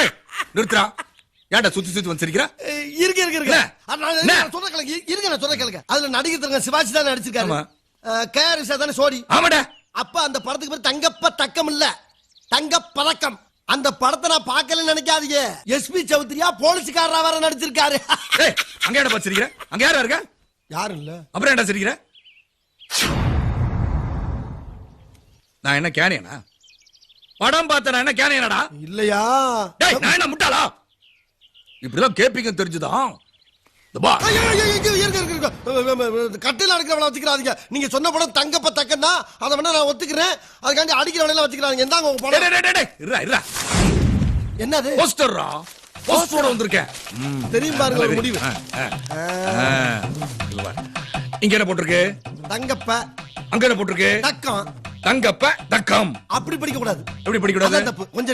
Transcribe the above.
ஏய் நிறுத்துறா ஏன்டா சுத்தி சுத்தி வந்து சிரிக்கிற? இருங்க என்ன? அது நான் என்ன? சொல்ற கேளுங்க. இருங்க நான் சொல்ற கேளுங்க. அதுல நடிகர் தங்க சிவாஜி தான் நடிச்சிருக்காரு. கேஆர்எஸ் தானே சோடி ஆமாடா. அப்ப அந்த படத்துக்கு பேர் தங்கப்ப தக்கம் இல்ல. தங்க பதக்கம். அந்த படத்தை நான் பார்க்கலன்னு நினைக்காதீங்க. எஸ்பி சௌத்ரியா போலீஸ்காரரா வர நடிச்சிருக்காரு. அங்க பார்த்து சிரிக்கிற? அங்க யாரா இருக்க? யாரும் இல்ல. அப்புறம் ஏன்டா சிரிக்கிற? நான் என்ன கேனியனா? படம் பார்த்த என்ன கேனியனடா இல்லையா? டேய் நான் என்ன முட்டாளா? இப்படிலாம் கேப்பீங்க தெரிஞ்சுதான். கட்டையில அடிக்கிறவள வச்சுக்கிறாதீங்க. நீங்க சொன்ன படம் தங்கப்ப தக்கன்னா அதை வேணா நான் ஒத்துக்கிறேன். அதுக்காண்டி அடிக்கிறவளெல்லாம் வச்சுக்கிறாங்க இந்தாங்க உங்க படம். இருடா, இருடா. என்னது? போஸ்டர்ரா? போஸ்டரோட வந்திருக்கேன். தெரியும் பாருங்க ஒரு முடிவு. இங்க என்ன போட்டிருக்கு? தங்கப்ப. அங்க என்ன போட்டிருக்கு? தக்கம். தங்கப்ப தக்கம். அப்படி படிக்க கூடாது எப்படி அதான் தப்பு. கொஞ்சம்